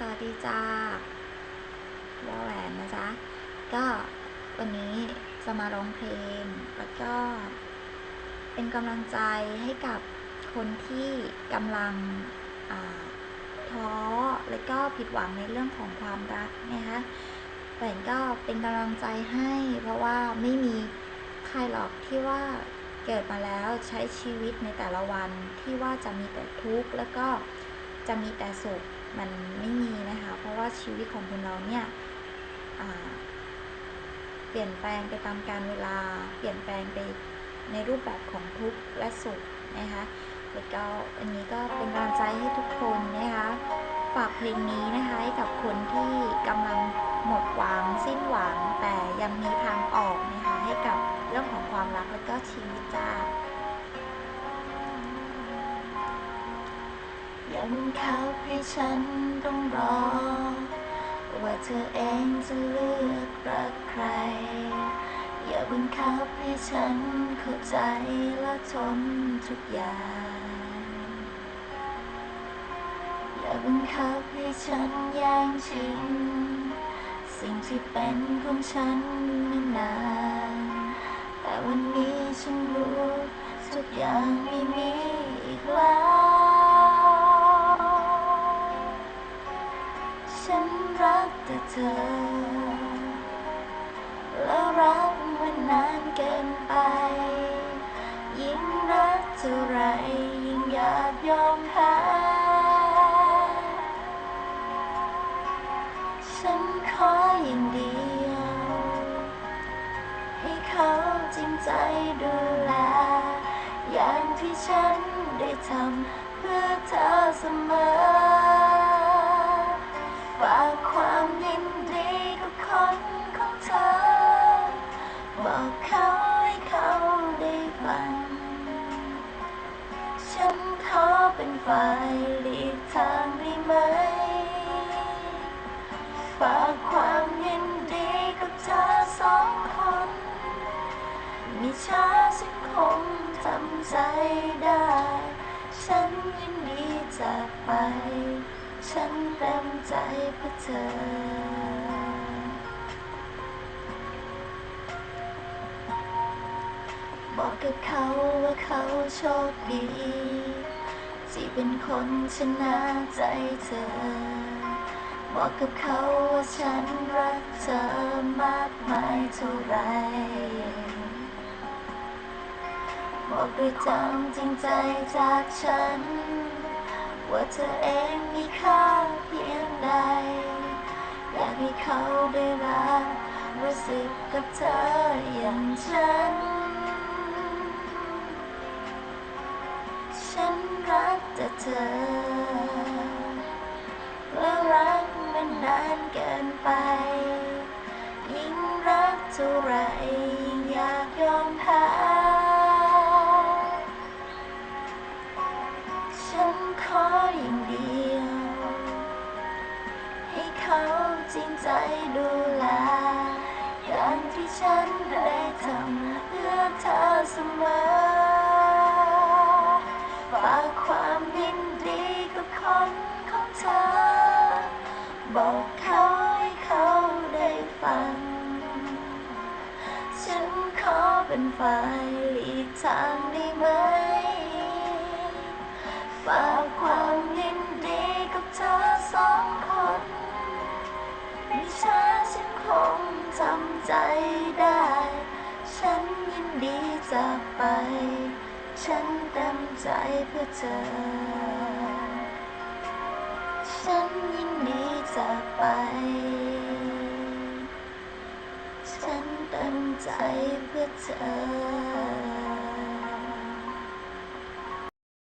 สวัสดีจ้าวอแหวนนะจ๊ะ ก็วันนี้จะมาร้องเพลง แล้วก็เป็นกำลังใจให้กับคนที่กำลังท้อ และก็ผิดหวังในเรื่องของความรักนะคะแหวนก็เป็นกำลังใจให้ เพราะว่าไม่มีใครหรอกที่ว่าเกิดมาแล้วใช้ชีวิตในแต่ละวันที่ว่าจะมีแต่ทุกข์แล้วก็จะมีแต่สุข มันไม่มีนะคะ เพราะว่าชีวิตของคนเราเนี่ยเปลี่ยนแปลงไปตามกาลเวลา เปลี่ยนแปลงไปในรูปแบบของทุกข์และสุขนะคะแล้วก็อันนี้ก็เป็นกำลังใจให้ทุกคนนะคะฝากเพลงนี้นะคะให้กับคนที่กำลังหมดหวังสิ้นหวังแต่ยังมีทางออกนะคะให้กับเรื่องของความรักแล้วก็ชีวิตจ้า ย่าบังคับให้ฉันต้องรอ ว่าเธอเองจะเลือกรักใคร อย่าบังคับให้ฉันเข้าใจและทนทุกอย่าง อย่าบังคับให้ฉันแย่งชิงสิ่งที่เป็นของฉันมานานแต่วันนี้ฉันรู้ทุกอย่างไม่มีอีกแล้ว รักแต่เธอ แล้วรักมันนานเกินไป ยิ่งรักเท่าไรยิ่งอยากยอมแพ้ฉันขออย่างเดียว ให้เขาจริงใจดูแล อย่างที่ฉันได้ทำเพื่อเธอเสมอ เป็นฝ่ายหลีกทางได้ไหม ฝากความยินดีกับเธอสองคนมิช้าฉันคงทำใจได้ ฉันยินดีจากไป ฉันเต็มใจเพื่อเธอบอกกับเขาว่าเขาโชคดี ที่เป็นคนชนะใจเธอ บอกกับเขาว่าฉันรักเธอมากมายเท่าไร บอกด้วยความจริงใจจากฉัน ว่าเธอเองมีค่าเพียงใด อยากให้เขาได้รักรู้สึกกับเธออย่างฉัน อแล้วรักมันนานเกินไป ยิ่งรักเท่าไรยิ่งอยากยอมแพ้ฉันขออย่างเดียว ให้เขาจริงใจดูแลอย่างที่ฉันได้ทำ อเป็นฝ่ายหลีกทางได้ไหม ฝากความยินดีกับเธอสองคน ไม่ช้าฉันคงทำใจได้ ฉันยินดีจากไป ฉันเต็มใจเพื่อเธอ ฉันยินดีจากไป ตั้งใจเพื่อเธอ